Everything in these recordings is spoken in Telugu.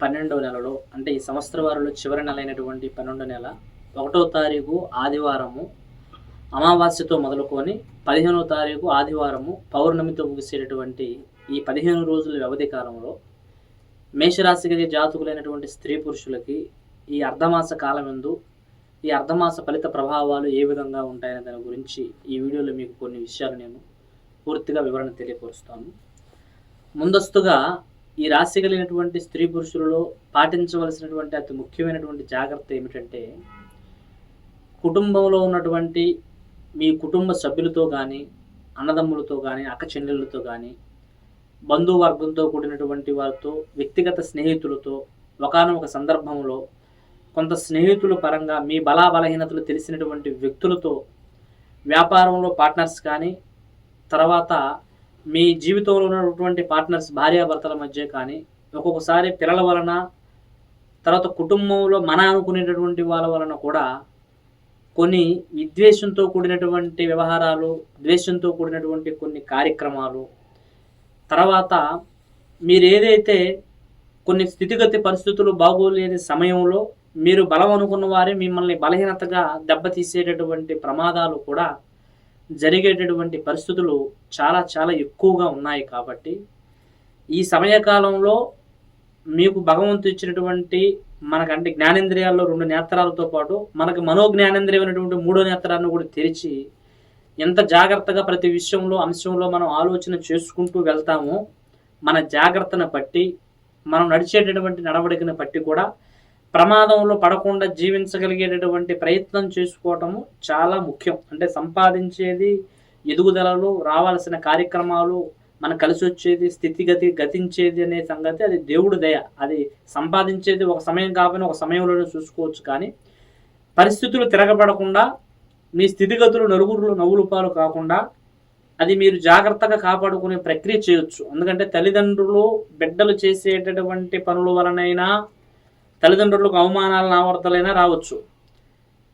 పన్నెండవ నెలలో అంటే ఈ సంవత్సర వారిలో చివరి నెల అయినటువంటి పన్నెండో నెల ఒకటో తారీఖు ఆదివారము అమావాస్యతో మొదలుకొని పదిహేనో తారీఖు ఆదివారము పౌర్ణమితో ముగిసేటటువంటి ఈ పదిహేను రోజుల వ్యవధి కాలంలో మేషరాశికి జాతకులైనటువంటి స్త్రీ పురుషులకి ఈ అర్ధమాస కాలం ఎందు ఈ అర్ధమాస ఫలిత ప్రభావాలు ఏ విధంగా ఉంటాయనే దాని గురించి ఈ వీడియోలో మీకు కొన్ని విషయాలు నేను పూర్తిగా వివరణ తెలియపరుస్తాను. ముందస్తుగా ఈ రాశి కలిగినటువంటి స్త్రీ పురుషులలో పాటించవలసినటువంటి అతి ముఖ్యమైనటువంటి జాగ్రత్త ఏమిటంటే కుటుంబంలో ఉన్నటువంటి మీ కుటుంబ సభ్యులతో కానీ అన్నదమ్ములతో కానీ అక్క చెల్లెళ్ళతో కానీ బంధువర్గంతో కూడినటువంటి వారితో వ్యక్తిగత స్నేహితులతో ఒకనొక సందర్భంలో కొంత స్నేహితుల పరంగా మీ బలా బలహీనతలు తెలిసినటువంటి వ్యక్తులతో వ్యాపారంలో పార్ట్నర్స్ కానీ తర్వాత మీ జీవితంలో ఉన్నటువంటి పార్ట్నర్స్ భార్యాభర్తల మధ్య కానీ ఒక్కొక్కసారి పిల్లల వలన తర్వాత కుటుంబంలో మన అనుకునేటటువంటి వాళ్ళ వలన కూడా కొన్ని విద్వేషంతో కూడినటువంటి వ్యవహారాలు ద్వేషంతో కూడినటువంటి కొన్ని కార్యక్రమాలు తర్వాత మీరు ఏదైతే కొన్ని స్థితిగతి పరిస్థితులు బాగోలేని సమయంలో మీరు బలం అనుకున్న వారే మిమ్మల్ని బలహీనతగా దెబ్బతీసేటటువంటి ప్రమాదాలు కూడా జరిగేటటువంటి పరిస్థితులు చాలా చాలా ఎక్కువగా ఉన్నాయి కాబట్టి ఈ సమయకాలంలో మీకు భగవంతు ఇచ్చినటువంటి మనకంటే జ్ఞానేంద్రియాల్లో రెండు నేత్రాలతో పాటు మనకు మనోజ్ఞానేంద్రియం అనేటువంటి మూడో నేత్రాన్ని కూడా తెరిచి ఎంత జాగ్రత్తగా ప్రతి విషయంలో అంశంలో మనం ఆలోచన చేసుకుంటూ వెళ్తామో మన జాగ్రత్తను బట్టి మనం నడిచేటటువంటి నడవడికను బట్టి కూడా ప్రమాదంలో పడకుండా జీవించగలిగేటటువంటి ప్రయత్నం చేసుకోవటము చాలా ముఖ్యం. అంటే సంపాదించేది ఎదుగుదలలు రావాల్సిన కార్యక్రమాలు మన కలిసి వచ్చేది స్థితిగతి గతించేది అనే సంగతి అది దేవుడు దయ. అది సంపాదించేది ఒక సమయం కాకపోయినా ఒక సమయంలోనే చూసుకోవచ్చు కానీ పరిస్థితులు తిరగబడకుండా మీ స్థితిగతులు నలుగురు నవ్వులు పాలు కాకుండా అది మీరు జాగ్రత్తగా కాపాడుకునే ప్రక్రియ చేయొచ్చు. ఎందుకంటే తల్లిదండ్రులు బిడ్డలు చేసేటటువంటి పనుల వలనైనా తల్లిదండ్రులకు అవమానాలను నావర్తలైనా రావచ్చు.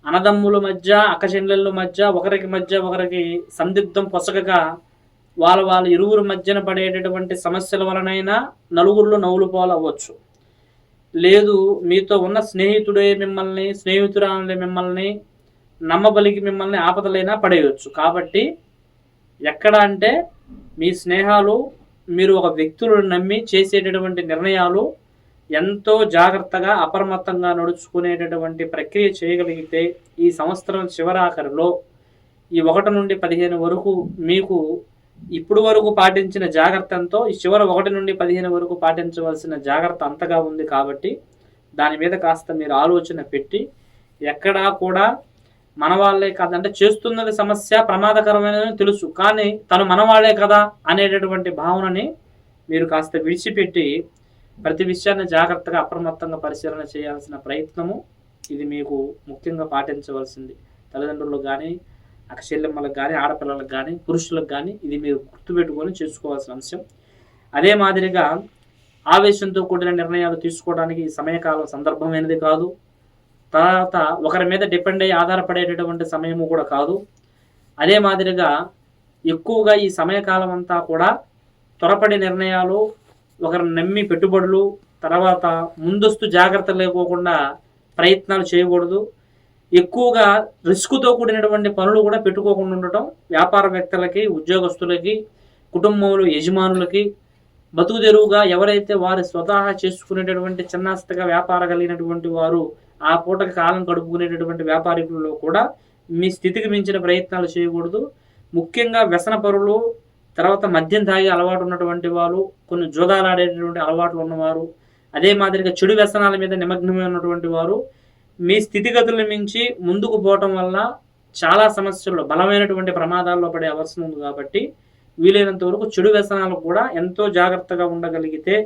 అన్నదమ్ముల మధ్య అక్కచెల్లెళ్ళ మధ్య ఒకరికి మధ్య ఒకరికి సందిగ్ధం పొసగగా వాళ్ళ వాళ్ళ ఇరువురు మధ్యన పడేటటువంటి సమస్యల వలనైనా నలుగురిలో నవ్వులు పాలు లేదు మీతో ఉన్న స్నేహితుడే మిమ్మల్ని స్నేహితురాలే మిమ్మల్ని నమ్మబలికి మిమ్మల్ని ఆపదలైనా పడేయవచ్చు కాబట్టి ఎక్కడ అంటే మీ స్నేహాలు మీరు ఒక వ్యక్తులను నమ్మి చేసేటటువంటి నిర్ణయాలు ఎంతో జాగ్రత్తగా అప్రమత్తంగా నడుచుకునేటటువంటి ప్రక్రియ చేయగలిగితే ఈ సంవత్సరం చివరాఖరిలో ఈ ఒకటి నుండి పదిహేను వరకు మీకు ఇప్పుడు వరకు పాటించిన జాగ్రత్త ఎంతో ఈ చివరి ఒకటి నుండి పదిహేను వరకు పాటించవలసిన జాగ్రత్త అంతగా ఉంది కాబట్టి దాని మీద కాస్త మీరు ఆలోచన పెట్టి ఎక్కడా కూడా మన వాళ్ళే కాదంటే చేస్తున్నది సమస్య ప్రమాదకరమైనదని తెలుసు కానీ తను మనవాళ్ళే కదా అనేటటువంటి భావనని మీరు కాస్త విడిచిపెట్టి ప్రతి విషయాన్ని జాగ్రత్తగా అప్రమత్తంగా పరిశీలన చేయాల్సిన ప్రయత్నము ఇది మీకు ముఖ్యంగా పాటించవలసింది. తల్లిదండ్రులకు కానీ అక్షల్యమ్మలకు కానీ ఆడపిల్లలకు కానీ పురుషులకు కానీ ఇది మీరు గుర్తుపెట్టుకొని చేసుకోవాల్సిన అంశం. అదే మాదిరిగా ఆవేశంతో కూడిన నిర్ణయాలు తీసుకోవడానికి ఈ సమయకాలం సందర్భమైనది కాదు. తర్వాత ఒకరి మీద డిపెండ్ అయ్యి ఆధారపడేటటువంటి సమయము కూడా కాదు. అదే మాదిరిగా ఎక్కువగా ఈ సమయకాలం అంతా కూడా త్వరపడి నిర్ణయాలు ఒకరిని నమ్మి పెట్టుబడులు తర్వాత ముందస్తు జాగ్రత్తలు లేకోకుండా ప్రయత్నాలు చేయకూడదు. ఎక్కువగా రిస్క్తో కూడినటువంటి పనులు కూడా పెట్టుకోకుండా ఉండటం వ్యాపారవేత్తలకి ఉద్యోగస్తులకి కుటుంబంలో యజమానులకి బతుకు తెరువుగా ఎవరైతే వారి స్వతహా చేసుకునేటటువంటి చిన్నాస్తగా వ్యాపార కలిగినటువంటి వారు ఆ పూటకి కాలం గడుపుకునేటటువంటి వ్యాపారికులలో కూడా మీ స్థితికి మించిన ప్రయత్నాలు చేయకూడదు. ముఖ్యంగా వ్యసన పరులు తర్వాత మద్యం తాగే అలవాటు ఉన్నటువంటి వాళ్ళు కొన్ని జోదాలాడేటటువంటి అలవాట్లు ఉన్నవారు అదే మాదిరిగా చెడు వ్యసనాల మీద నిమగ్నమై ఉన్నటువంటి వారు మీ స్థితిగతులను మించి ముందుకు పోవటం వల్ల చాలా సమస్యల్లో బలమైనటువంటి ప్రమాదాల్లో పడే అవసరం ఉంది కాబట్టి వీలైనంత వరకు చెడు వ్యసనాలు కూడా ఎంతో జాగ్రత్తగా ఉండగలిగితే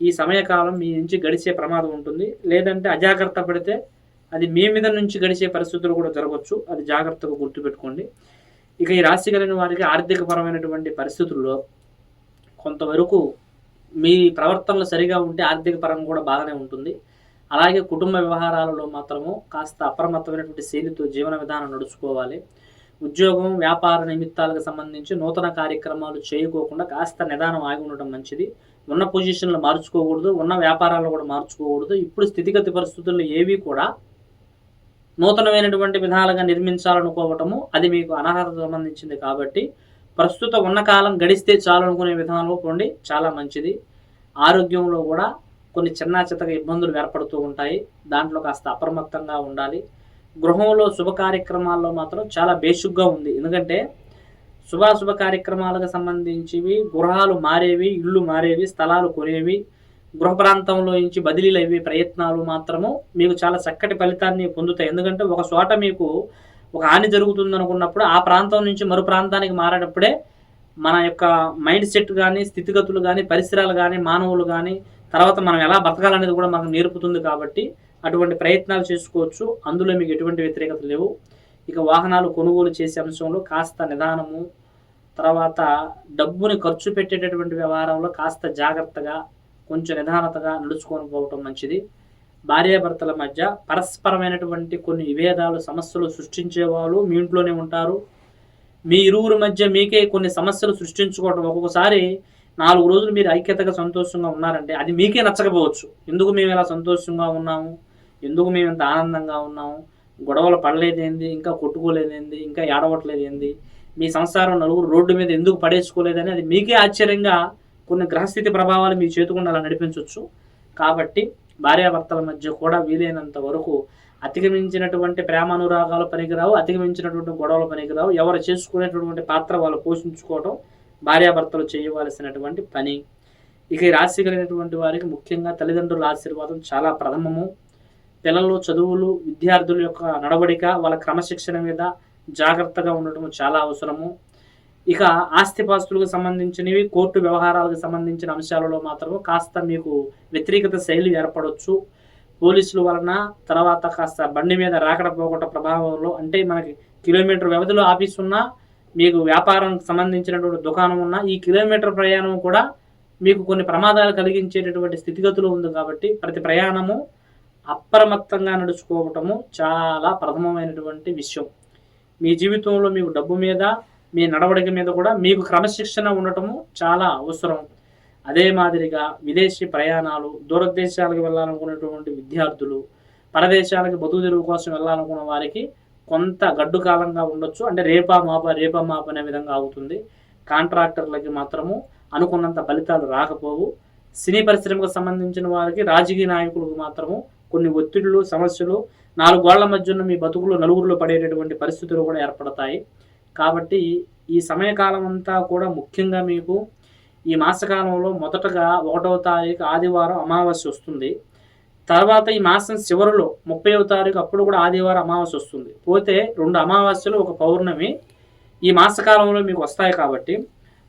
ఈ సమయకాలం మీ నుంచి గడిచే ప్రమాదం ఉంటుంది. లేదంటే అజాగ్రత్త పడితే అది మీ మీద నుంచి గడిచే పరిస్థితులు కూడా జరగవచ్చు అది జాగ్రత్తగా గుర్తుపెట్టుకోండి. ఇక ఈ రాశి కలిగిన వారికి ఆర్థికపరమైనటువంటి పరిస్థితుల్లో కొంతవరకు మీ ప్రవర్తనలు సరిగా ఉంటే ఆర్థిక పరంగా కూడా బాగానే ఉంటుంది. అలాగే కుటుంబ వ్యవహారాలలో మాత్రము కాస్త అప్రమత్తమైనటువంటి శైలితో జీవన విధానం నడుచుకోవాలి. ఉద్యోగం వ్యాపార నిమిత్తాలకు సంబంధించి నూతన కార్యక్రమాలు చేయకోకుండా కాస్త నిదానం ఆగి ఉండటం మంచిది. ఉన్న పొజిషన్లు మార్చుకోకూడదు ఉన్న వ్యాపారాలు కూడా మార్చుకోకూడదు. ఇప్పుడు స్థితిగతి పరిస్థితుల్లో ఏవి కూడా నూతనమైనటువంటి విధాలుగా నిర్మించాలనుకోవటము అది మీకు అనర్హత సంబంధించింది కాబట్టి ప్రస్తుత ఉన్న కాలం గడిస్తే చాలు అనుకునే విధానంలో పోండి చాలా మంచిది. ఆరోగ్యంలో కూడా కొన్ని చిన్న చితక ఇబ్బందులు ఏర్పడుతూ ఉంటాయి దాంట్లో కాస్త అప్రమత్తంగా ఉండాలి. గృహంలో శుభ కార్యక్రమాల్లో మాత్రం చాలా బేసిక్గా ఉంది. ఎందుకంటే శుభాశుభ కార్యక్రమాలకు సంబంధించివి గృహాలు మారేవి ఇళ్ళు మారేవి స్థలాలు కొనేవి గృహ ప్రాంతంలో నుంచి బదిలీలు అయ్యే ప్రయత్నాలు మాత్రము మీకు చాలా చక్కటి ఫలితాన్ని పొందుతాయి. ఎందుకంటే ఒక చోట మీకు ఒక హాని జరుగుతుంది అనుకున్నప్పుడు ఆ ప్రాంతం నుంచి మరో ప్రాంతానికి మారేటప్పుడే మన యొక్క మైండ్ సెట్ కానీ స్థితిగతులు కానీ పరిసరాలు కానీ మానవులు కానీ తర్వాత మనం ఎలా బతకాలనేది కూడా మనకు నేర్పుతుంది కాబట్టి అటువంటి ప్రయత్నాలు చేసుకోవచ్చు. అందులో మీకు ఎటువంటి వ్యతిరేకత లేవు. ఇక వాహనాలు కొనుగోలు చేసే అంశంలో కాస్త నిదానము తర్వాత డబ్బుని ఖర్చు పెట్టేటటువంటి వ్యవహారంలో కాస్త జాగ్రత్తగా కొంచెం నిదానతగా నడుచుకొని పోవటం మంచిది. భార్యాభర్తల మధ్య పరస్పరమైనటువంటి కొన్ని విభేదాలు సమస్యలు సృష్టించే వాళ్ళు మీ ఇంట్లోనే ఉంటారు. మీ ఇరువురి మధ్య మీకే కొన్ని సమస్యలు సృష్టించుకోవడం ఒక్కొక్కసారి నాలుగు రోజులు మీరు ఐక్యతగా సంతోషంగా ఉన్నారంటే అది మీకే నచ్చకపోవచ్చు. ఎందుకు మేము ఇలా సంతోషంగా ఉన్నాము? ఎందుకు మేము ఇంత ఆనందంగా ఉన్నాము? గొడవలు పడలేదేంది? ఇంకా కొట్టుకోలేదేంది? ఇంకా ఏడవట్లేదేంది? మీ సంసారం నలుగురు రోడ్డు మీద ఎందుకు పడేసుకోలేదని అది మీకే ఆశ్చర్యంగా కొన్ని గ్రహస్థితి ప్రభావాలు మీ చేతుకుండా అలా నడిపించవచ్చు కాబట్టి భార్యాభర్తల మధ్య కూడా వీలైనంత వరకు అతిగమించినటువంటి ప్రేమానురాగాలు పనికిరావు అతిగమించినటువంటి గొడవలు పనికిరావు. ఎవరు చేసుకునేటటువంటి పాత్ర వాళ్ళు పోషించుకోవడం భార్యాభర్తలు చేయవలసినటువంటి పని. ఇక ఈ రాశి కలిగినటువంటి వారికి ముఖ్యంగా తల్లిదండ్రుల ఆశీర్వాదం చాలా ప్రథమము. పిల్లలు చదువులు విద్యార్థుల యొక్క నడవడిక వాళ్ళ క్రమశిక్షణ మీద జాగ్రత్తగా ఉండటం చాలా అవసరము. ఇక ఆస్తిపాస్తులకు సంబంధించినవి కోర్టు వ్యవహారాలకు సంబంధించిన అంశాలలో మాత్రము కాస్త మీకు వ్యతిరేకత శైలి ఏర్పడవచ్చు పోలీసుల వలన తర్వాత కాస్త బండి మీద రాకడ పోకట ప్రభావంలో అంటే మనకి కిలోమీటర్ వ్యవధిలో ఆఫీస్ ఉన్నా మీకు వ్యాపారం సంబంధించినటువంటి దుకాణం ఉన్నా ఈ కిలోమీటర్ ప్రయాణం కూడా మీకు కొన్ని ప్రమాదాలు కలిగించేటటువంటి స్థితిగతులు ఉంది కాబట్టి ప్రతి ప్రయాణము అప్రమత్తంగా నడుచుకోవటము చాలా ప్రథమమైనటువంటి విషయం. మీ జీవితంలో మీకు డబ్బు మీద మీ నడవడిక మీద కూడా మీకు క్రమశిక్షణ ఉండటము చాలా అవసరం. అదే మాదిరిగా విదేశీ ప్రయాణాలు దూరదేశాలకు వెళ్ళాలనుకునేటువంటి విద్యార్థులు పరదేశాలకు బతుకు తెరువు కోసం వెళ్ళాలనుకున్న వారికి కొంత గడ్డు కాలంగా ఉండొచ్చు. అంటే రేపా మాప రేపా మాప అనే విధంగా అవుతుంది. కాంట్రాక్టర్లకి మాత్రము అనుకున్నంత ఫలితాలు రాకపోవు. సినీ పరిశ్రమకు సంబంధించిన వారికి రాజకీయ నాయకులకు మాత్రము కొన్ని ఒత్తిడులు సమస్యలు నాలుగు గోళ్ళ మధ్య ఉన్న మీ బతుకులు నలుగురిలో పడేటటువంటి పరిస్థితులు కూడా ఏర్పడతాయి. కాబట్టి ఈ సమయకాలం అంతా కూడా ముఖ్యంగా మీకు ఈ మాసకాలంలో మొదటగా ఒకటవ తారీఖు ఆదివారం అమావాస్య వస్తుంది. తర్వాత ఈ మాసం చివరిలో ముప్పైవ తారీఖు అప్పుడు కూడా ఆదివారం అమావాస్య వస్తుంది. పోతే రెండు అమావాస్యలు ఒక పౌర్ణమి ఈ మాసకాలంలో మీకు వస్తాయి కాబట్టి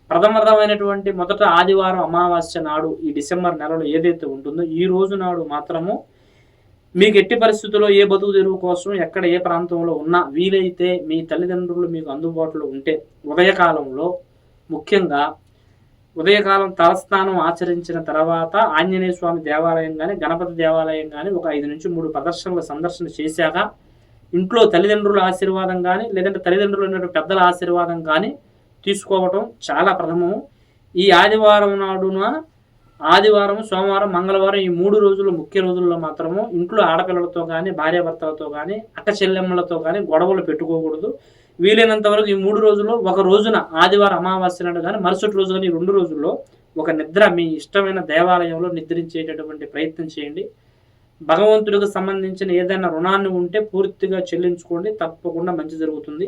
ప్రథమతమైనటువంటి మొదట ఆదివారం అమావాస్య నాడు ఈ డిసెంబర్ నెలలో ఏదైతే ఉంటుందో ఈ రోజు నాడు మాత్రము మీకు ఎట్టి పరిస్థితుల్లో ఏ బతుకు తెరువు కోసం ఎక్కడ ఏ ప్రాంతంలో ఉన్నా వీలైతే మీ తల్లిదండ్రులు మీకు అందుబాటులో ఉంటే ఉదయకాలంలో ముఖ్యంగా ఉదయకాలం తలస్నానం ఆచరించిన తర్వాత ఆంజనేయ స్వామి దేవాలయం కానీ గణపతి దేవాలయం కానీ ఒక ఐదు నుంచి మూడు ప్రదర్శనల సందర్శన చేశాక ఇంట్లో తల్లిదండ్రుల ఆశీర్వాదం కానీ లేదంటే తల్లిదండ్రులు ఉన్నటువంటి పెద్దల ఆశీర్వాదం కానీ తీసుకోవటం చాలా ప్రథమం. ఈ ఆదివారం నాడున ఆదివారం సోమవారం మంగళవారం ఈ మూడు రోజులు ముఖ్య రోజుల్లో మాత్రము ఇంట్లో ఆడపిల్లలతో కానీ భార్యాభర్తలతో కానీ అక్క చెల్లెమ్మలతో కానీ గొడవలు పెట్టుకోకూడదు. వీలైనంత వరకు ఈ మూడు రోజుల్లో ఒక రోజున ఆదివారం అమావాస్య నాడు కానీ మరుసటి రోజు కానీ ఈ రెండు రోజుల్లో ఒక నిద్ర మీ ఇష్టమైన దేవాలయంలో నిద్రించేటటువంటి ప్రయత్నం చేయండి. భగవంతుడికి సంబంధించిన ఏదైనా రుణాన్ని ఉంటే పూర్తిగా చెల్లించుకోండి. తప్పకుండా మంచి జరుగుతుంది.